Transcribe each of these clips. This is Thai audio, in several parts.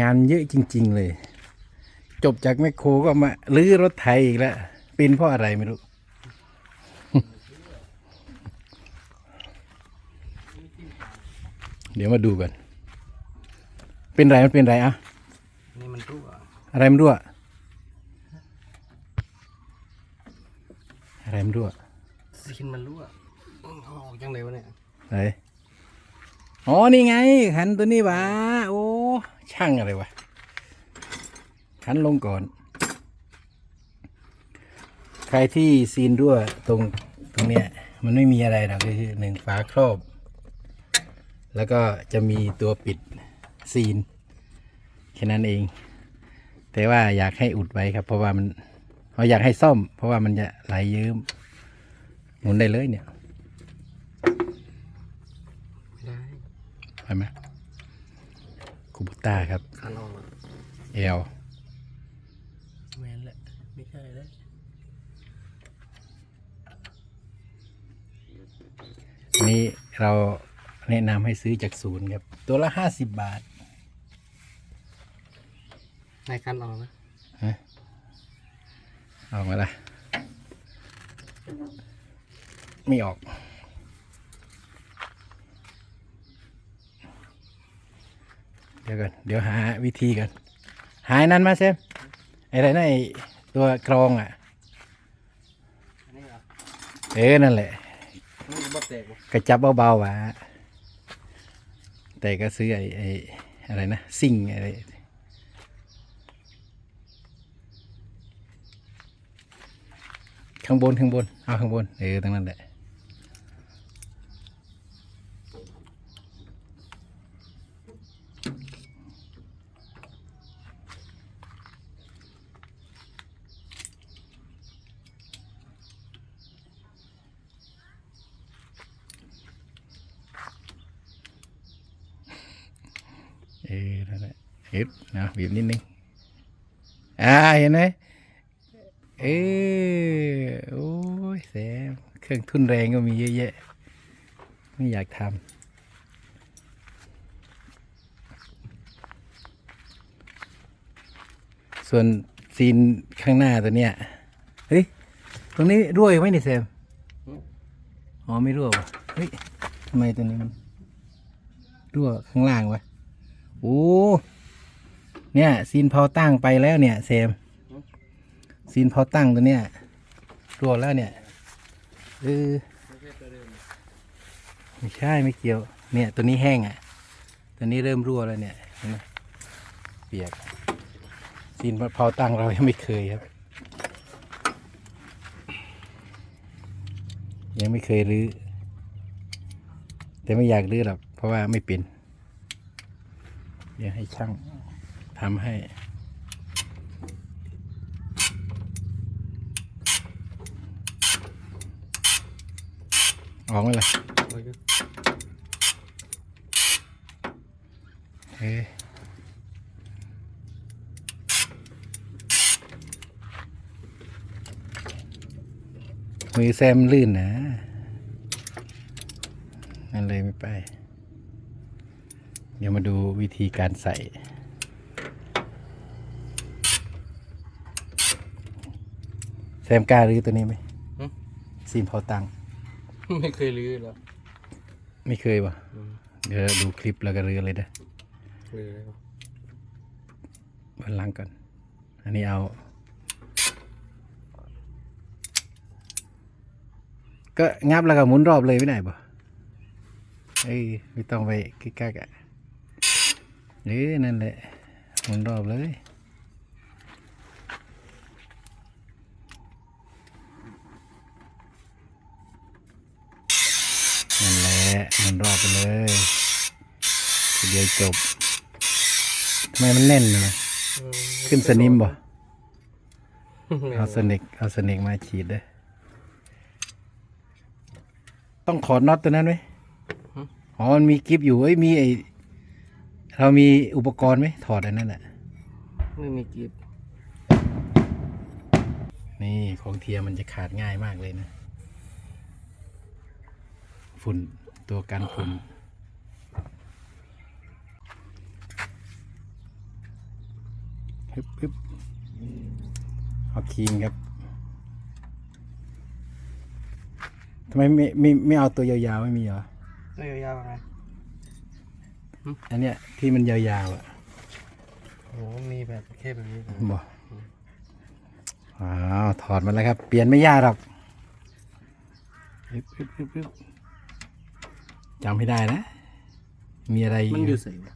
งานเยอะจริง ๆ เลย จบจากแมคโครก็มาลื้อรถไถอีกแล้วเป็นเพราะอะไรไม่รู้เดี๋ยวมาดูกัน เป็นไรมันเป็นไรอะนี่มันรั่วอะไรมันรั่วอะไรมันรั่วซีนมันรั่วอื้อเอาออกยังไงวะเนี่ยไหนอ๋อนี่ไงขันตัวนี้หวะโอ้ ช่างอะไรวะขันลงก่อน ใครที่ซีนรั่วตรงตรงเนี้ย มันไม่มีอะไรหรอกก็คือหนึ่งฝาครอบ แล้วก็จะมีตัวปิดซีนแค่นั้นเอง แต่ว่าอยากให้อุดไว้ครับ เพราะว่ามันเราอยากให้ซ่อม เพราะว่ามันจะไหลเยิ้มหมุนได้เลยเนี่ย ไม่ได้ใช่ไหม คูบูต้าครับคันออกอะเอลแมนแหละ ไม่ใช่แล้วนี่เราแนะนำให้ซื้อจากศูนย์ครับ ตัวละห้าสิบบาทนายคันออกนะออกมาละไม่ออก ดี๋ยวกันเดี๋ยวหาวิธีกันหายนั้นมาเซมไอ้ไรนะไอตัวกรองอะอันนี้เหรอเออนั่นแหละ มันบ่แตกบ่กระจับเบาๆวะแต่ก็ซื้อไอ้ไอ้อะไรนะซิ่งอะไรข้างบนข้างบนเอาข้างบนเออตรงนั้นแหละ เออนั่นแหละเฮ็ดนะบีบนิดนึงอ่าเห็นไหมเออโอ้ยแซมเครื่องทุนแรงก็มีเยอะแยะ ไม่อยากทำส่วนซีนข้างหน้าตัวเนี้ย เฮ้ย ตรงนี้รั่วไหมเนี่ยแซมอ๋อ ไม่รั่วเฮ้ยทำไมตัวนี้มันรั่วข้างล่างวะ โอ้เนี่ยซีนพอตั้งไปแล้วเนี่ยเซมซีนพอตั้งตัวเนี้ยรั่วแล้วเนี่ยเออไม่ใช่ไม่เกี่ยว เนี่ยตัวนี้แห้งอะ ตัวนี้เริ่มรั่วแล้วเนี่ยเห็นไหมเปียกซีนพอตั้งเรายังไม่เคยครับ ยังไม่เคยรื้อแต่ไม่อยากรื้อหรอกเพราะว่าไม่เป็น เดี๋ยวให้ช่างทำให้ออกไหมล่ะโอ้ยเฮ้ยมือแซมลื่นนะนั่นเลยไม่ไป เดี๋ยวมาดูวิธีการใส่ แซมกล้ารื้อตัวนี้ไหมซีมพอตังค์ไม่เคยรื้อหรอไม่เคยป่ะอืมเดี๋ยวดูคลิปแล้วก็รื้อเลยนะรื้อแล้วบันลังก์ก่อน อันนี้เอา ก็งับแล้วก็หมุนรอบเลยไม่ได้ป่ะเอ้ยไม่ต้องไปกิ๊กกักอะ เอ้ยนั่นแหละหมุนรอบเลยนั่นแหละหมุนรอบไปเลยทีเดียวจบทำไมมันแน่นเลยอืมขึ้นสนิมบ่ไม่เอาสนิกเอาสนิกมาฉีดเด้อต้องถอดน็อตตัวนั้นไหมอ๋อมันมีกิฟอยู่เอ้ยมีไอ เรามีอุปกรณ์ไหมถอดอันนั้นแหละไม่มีกีบนี่ของเทียมมันจะขาดง่ายมากเลยนะ ฝุ่นตัวกันฝุ่นฮึบฮึบเอาครีมครับทำไมไม่ไม่ไม่เอาตัวยาวๆ ไม่มีเหรอตัวยาวๆไง อันเนี้ยที่มันยาวๆอะโอ้มีแบบแค่แบบนี้นะบอกอ้าวถอดมาแล้วครับ เปลี่ยนไม่ยากหรอกฮึบฮึบฮึบฮึบจำให้ได้นะ มีอะไรอีกมันอยู่ใส่วะ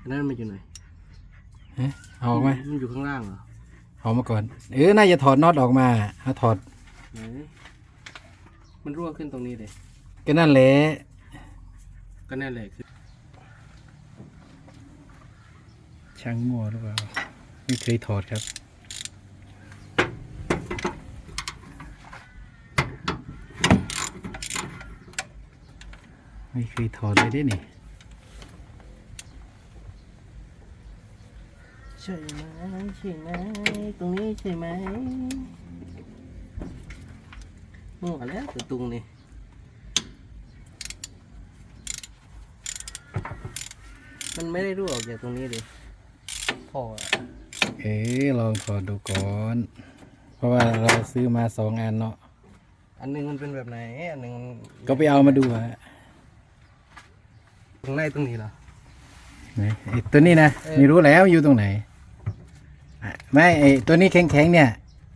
อันนั้นมันอยู่ไหนฮะเอาออกมามันอยู่ข้างล่างเหรอเอามาก่อน เออน่าจะถอดน็อตออกมาเอาถอดไหนมันรั่วขึ้นตรงนี้เลยก็นั่นแหละ ก็นั่นแหละคือช่างมั่วหรือเปล่า ไม่เคยถอดครับไม่เคยถอดเลยได้นี่ใช่ไหมใช่ไหมตรงนี้ใช่ไหมมั่วแล้วตัวตรงนี้ มันไม่ได้รั่วออกจากตรงนี้เลยพออะเอ๊ะลองถอดดูก่อน เพราะว่าเราซื้อมาสองอันเนาะอันหนึงมันเป็นแบบไหน อันหนึงมันก็ไปเอามาดูฮะตรงในตรงนี้เหรอ ไหนไอ้ตัวนี้นะเออ ไม่รู้แล้วอยู่ตรงไหนอะไม่ไอ้ตัวนี้แข็งๆเนี่ย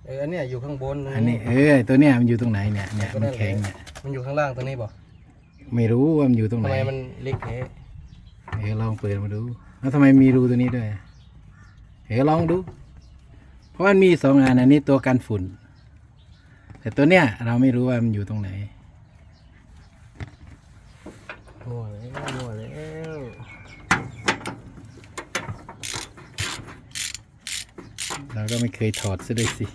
เอออันเนี้ยอยู่ข้างบนตรงอันนี้เออไอ้ตัวเนี้ยมันอยู่ตรงไหนเนี่ยเนี่ยก็มันนั่นแหละแข็งเนี่ยมันอยู่ข้างล่างตรงนี้บ่ไม่รู้ว่ามันอยู่ตรงไหทำนไมมันเล็กแท้ เออลองเปิดมาดูแล้วทำไมมีรูตัวนี้ด้วยเออลองดู เพราะมันมีสองอันอันนี้ตัวกันฝุ่น แต่ตัวเนี้ยเราไม่รู้ว่ามันอยู่ตรงไหนมั่วแล้วมั่วแล้วเราก็ไม่เคยถอดซะด้วยสิ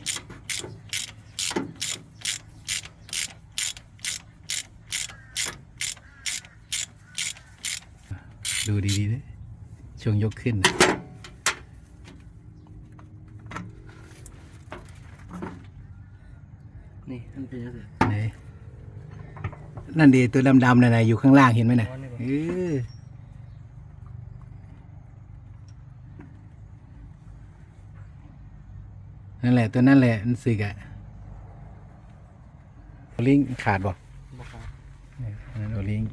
ดูดีๆนะช่วงยกขึ้นน่ะนี่มันเป็นยังไงไหนนั่นดีตัวดำๆน่ะนะอยู่ข้างล่างเห็นไหมน่ะอ๋อนี่เหรอเออนั่นแหละตัวนั่นแหละมันสึกอะโอลิงขาดบ่บ่ครับเนี่ยอันนั้นโอลิง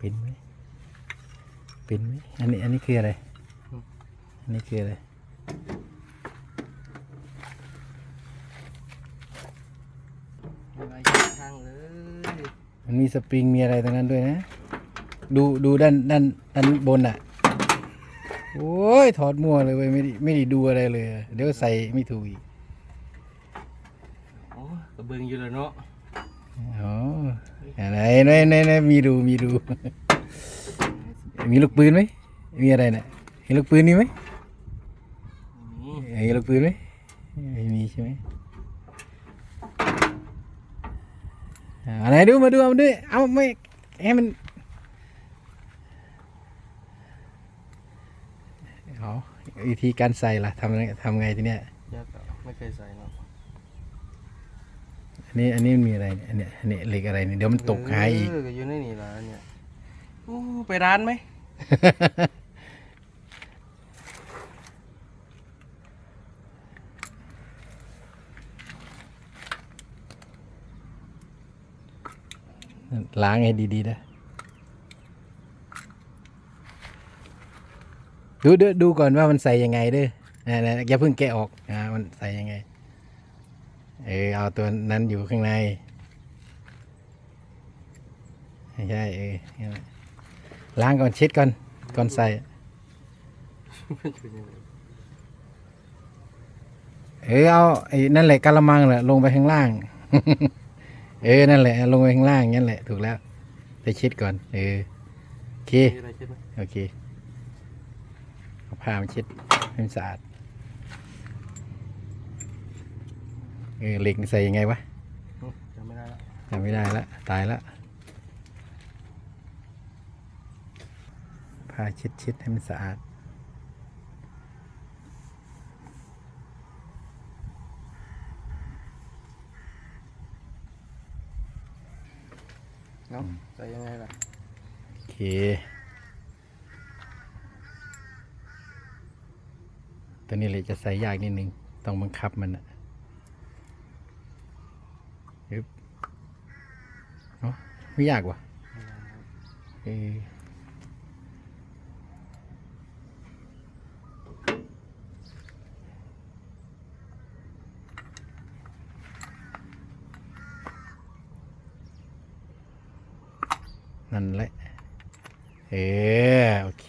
เป็นไหมเป็นไหมอันนี้อันนี้คืออะไร อันนี้คืออะไร อะไรข้างเลยมันมีสปริงมีอะไรตรงนั้นด้วยนะ ดูดูด้านด้านด้านบนอะ โอ้ยถอดมั่วเลยเว้ยไม่ได้ไม่ได้ดูอะไรเลยอะเดี๋ยวใส่ไม่ถูกอีก โอ้กระเบื้องอยู่แล้วเนาะอ๋อ อะไรไหนไหนไหนมีดูมีดู มีลูกปืนไหมมีอะไรน่ะเห็นลูกปืนนี่ไหมนี่เห็นลูกปืนไหมไม่มีใช่ไหมอ่าไหนดูมาดูเอามาดูเอาไม่ให้มันเอาวิธีการใส่ล่ะทำไงทำไงทีเนี้ยยากอะไม่เคยใส่เนาะ อันนี้อันนี้มันมีอะไรเนี่ยอันเนี้ยอันนี้เหล็กอะไรเนี่ยเดี๋ยวมันตกหายอีก เก็อยู่ในนี่ละอันเนี่ยโอ้ไปร้านไหมล้างให้ดีๆนะดูดูดูก่อนว่ามันใส่ยังไงเด้อนะนะอย่าเพิ่งแกะออกอ่ามันใส่ยังไง เออเอาตัวนั้นอยู่ข้างในไม่ใช่เออนั่นแหละล้างก่อนเช็ดก่อนก่อนใส่มันอยู่ยังไงเออเอาไอ้นั่นแหละกะละมังแหละลงไปข้างล่าง เออนั่นแหละ ลงไปข้างล่างนั่นแหละถูกแล้วไปเช็ดก่อน เออโอเคมีอะไรใช่ไหมโอเคเอาผ้ามาเช็ดให้มันสะอาด เออเหล็กใส่ยังไงวะจำไม่ได้ละจำไม่ได้ละตายละผ้าเช็ดช็ดให้มันสะอาดเนาะใส่ยังไงล่ะโอเคตัวนี้เลยจะใส่ยากนิดนึง ต้องบังคับมันอะ ยึบเนาะไม่ยากว่ะเออนั่นแหละ เออโอเค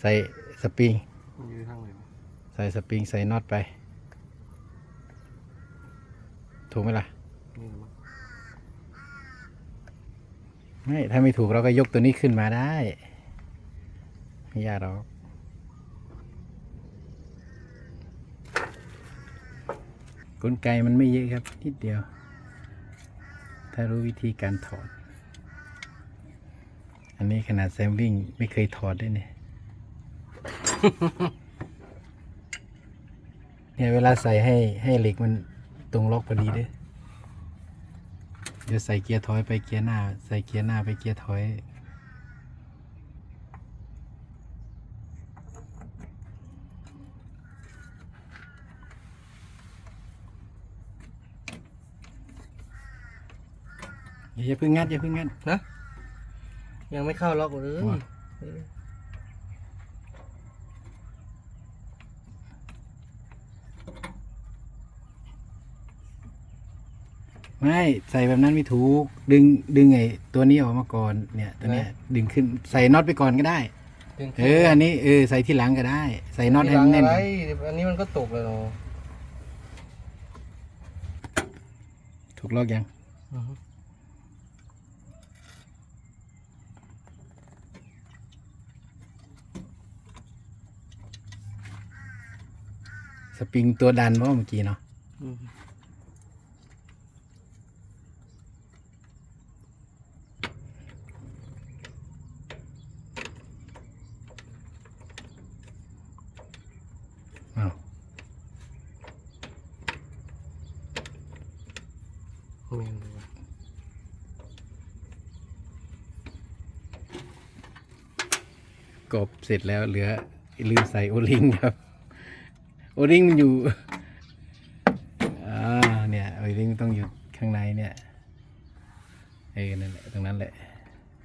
ใส่สปริงมันอยู่ทางไหนวะใส่สปริง ใส่น็อตไป ถูกไหมล่ะนี่เหรอมั้งไม่ถ้าไม่ถูกเราก็ยกตัวนี้ขึ้นมาได้ไม่ยากหรอกกลไกมันไม่เยอะครับ นิดเดียว ถ้ารู้วิธีการถอด อันนี้ขนาดแซมวิ่งไม่เคยถอดด้วยเนี่ยเนี่ยเวลาใส่ให้ให้เหล็กมัน ตรงล็อกพอดีเด้วยเดี๋ยวใส่เกียร์ถอยไปเกียร์หน้า ใส่เกียร์หน้าไปเกียร์ถอย อย่าเพิ่งงัดอย่าเพิ่งงัดนะยังไม่เข้าล็อกเลยว่ะเออ ไม่ใส่แบบนั้นไม่ถูก ดึงดึงไอ้ตัวนี้ออกมาก่อนเนี่ยตัวเนี้ยดึงขึ้นใส่น็อตไปก่อนก็ได้ ดึงเอออันนี้เออใส่ที่หลังก็ได้ ใส่น็อตให้ทีหลังแน่นอะไรอันนี้มันก็ตกเลยเนาะถูกล็อกยังอือฮึสปริงตัวดันเพราะเมื่อกี้เนาะ อือฮึ อ้าว แม่นเลยว่ะ กบเสร็จแล้วเหลือลืมใส่โอลิงครับ โอลิงมันอยู่อ่าเนี่ยโอลิงต้องอยู่ข้างในเนี่ยเออนั่นแหละตรงนั้นแหละ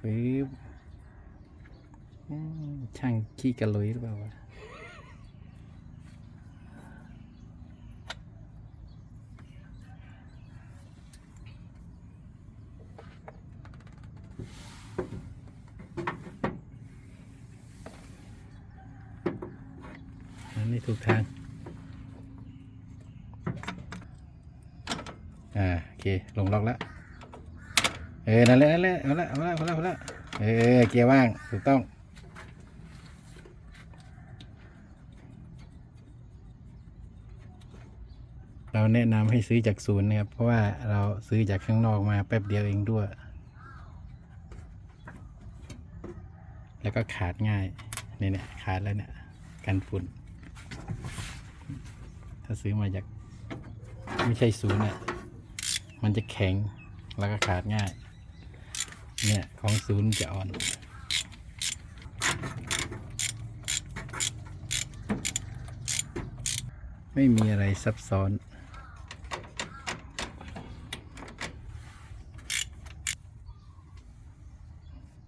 ปึ๊บช่างขี้กระลุยหรือเปล่าวะ ถูกทาง อ่า โอเค ลงล็อกแล้ว เออ นั่นแหละ นั่นแหละ เอาละ เอาละ เอาละ เอาละ เออ เกียร์ว่าง ถูกต้อง เราแนะนำให้ซื้อจากศูนย์นะครับ เพราะว่าเราซื้อจากข้างนอกมาแป๊บเดียวเองด้วย แล้วก็ขาดง่าย นี่เนี่ยขาดแล้วเนี่ย กันฝุ่น ถ้าซื้อมาจาก ไม่ใช่ศูนย์เนี่ยมันจะแข็งแล้วก็ขาดง่าย เนี่ยของศูนย์จะอ่อน ไม่มีอะไรซับซ้อน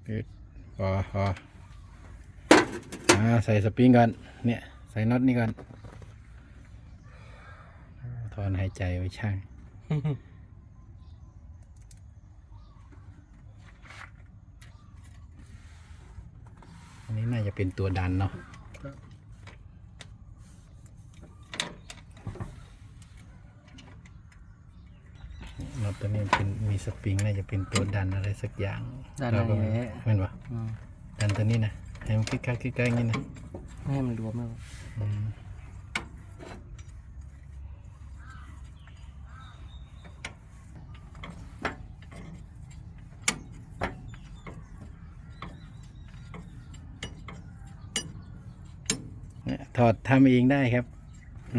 ปึ๊ดพอพออ่าใส่สปริงก่อน เนี่ย ใส่น็อตนี่ก่อน อนหายใจไว้ช่างอันนี้น่าจะเป็นตัวดันเนาะน็อตตัวนี้เป็นมีสปริงน่าจะเป็นตัวดันอะไรสักอย่างด้านเราในก็ไม่แหละแม่นปะอืมดันตัวนี้นะให้มันคลิกคักคลิกคักอย่างนี้นะไม่ให้มันรวมแล้ว อืมเนี่ยถอดทำเองได้ครับ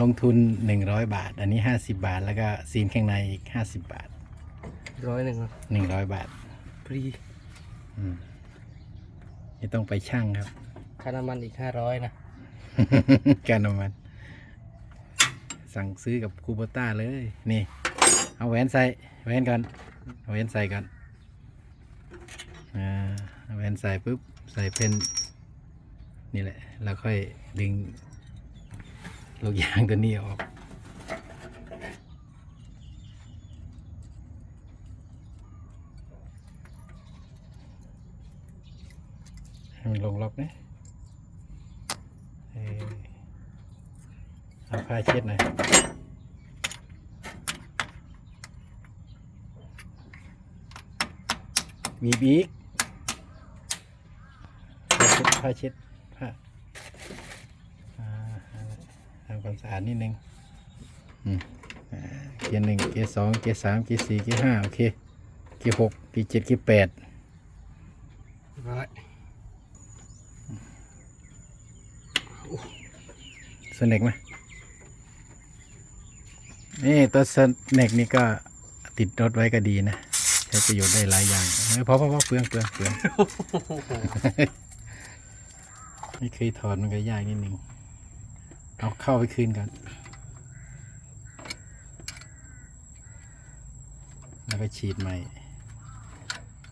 ลงทุนหนึ่งร้อยบาท อันนี้ห้าสิบาท แล้วก็ซีนข้างในอีกห้าสิบบาท ร้อยหนึ่งครับหนึ่งร้อยบาทฟรีอืมไม่ต้องไปช่างครับ ค่าน้ำมันอีกห้าร้อยนะ การน้ำมัน สั่งซื้อกับคูโบต้าเลย นี่ เอาแหวนใส่แหวนก่อนเอาแหวนใส่ก่อนอ่าเอาแหวนใส่ปุ๊บ ใส่เป็นนี่แหละ แล้วค่อยดึง ลูกยางตัวนี้ออกให้มันลงล็อกนะเอาผ้าเช็ดหน่อยบีบีกผ้าเช็ดผ้าเช็ดผ้าอ่าทำ ความสะอาดนิดนึงเกียร์หนึ่งเกียร์สองเกียร์สามเกียร์สี่เกียร์ห้าโอเค เกียร์หกเกียร์เจ็ดเกียร์แปดร้อยสเน็กไหมนี่ตัวสเน็กนี่ก็ติดรถไว้ก็ดีนะ ใช้ประโยชน์ได้หลายอย่างเอ้ยพอพอพอเปลืองเปลืองเปลืองไม่เคยถอดมันก็ยากนิดนึง เอาเข้าไปคืนก่อนแล้วก็ฉีดใหม่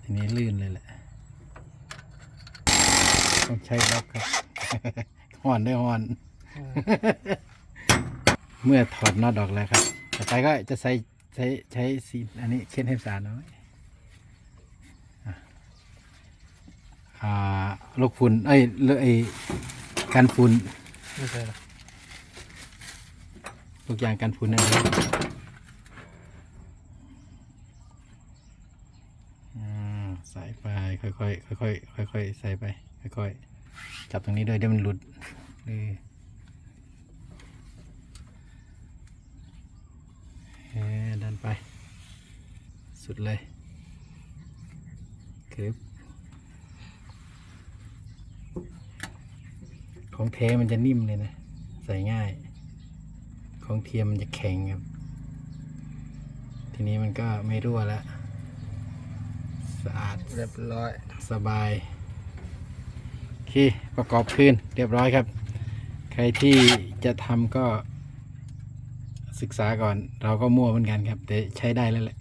ทีนี้ลื่นเลยแหละ ต้องใช้ล็อกครับห่อนด้วยห่อน เมื่อถอดน็อตออกแล้วครับ ต่อไปก็จะใช้ใช้ใช้ซีนอันนี้เช็ดให้สะอาดหน่อยอะอ่าลูกฝุ่นเอ้ยเลอะไอ้กันฝุ่นไม่ใช่หรอ ลูกยางกันฝุ่นนั่นเองอ่าใส่ไปค่อยๆค่อยๆค่อยๆใส่ไปค่อยๆจับตรงนี้ด้วยเดี๋ยวมันหลุดเออเออดันไป สุดเลยคลิปของเทมันจะนิ่มเลยนะ ใส่ง่าย ของเทียมมันจะแข็งครับ ทีนี้มันก็ไม่รั่วแล้วสะอาดเรียบร้อยสบายโอเคประกอบคืนเรียบร้อยครับ ใครที่จะทำก็ศึกษาก่อน เราก็มั่วเหมือนกันครับ แต่ใช้ได้แล้วแหละ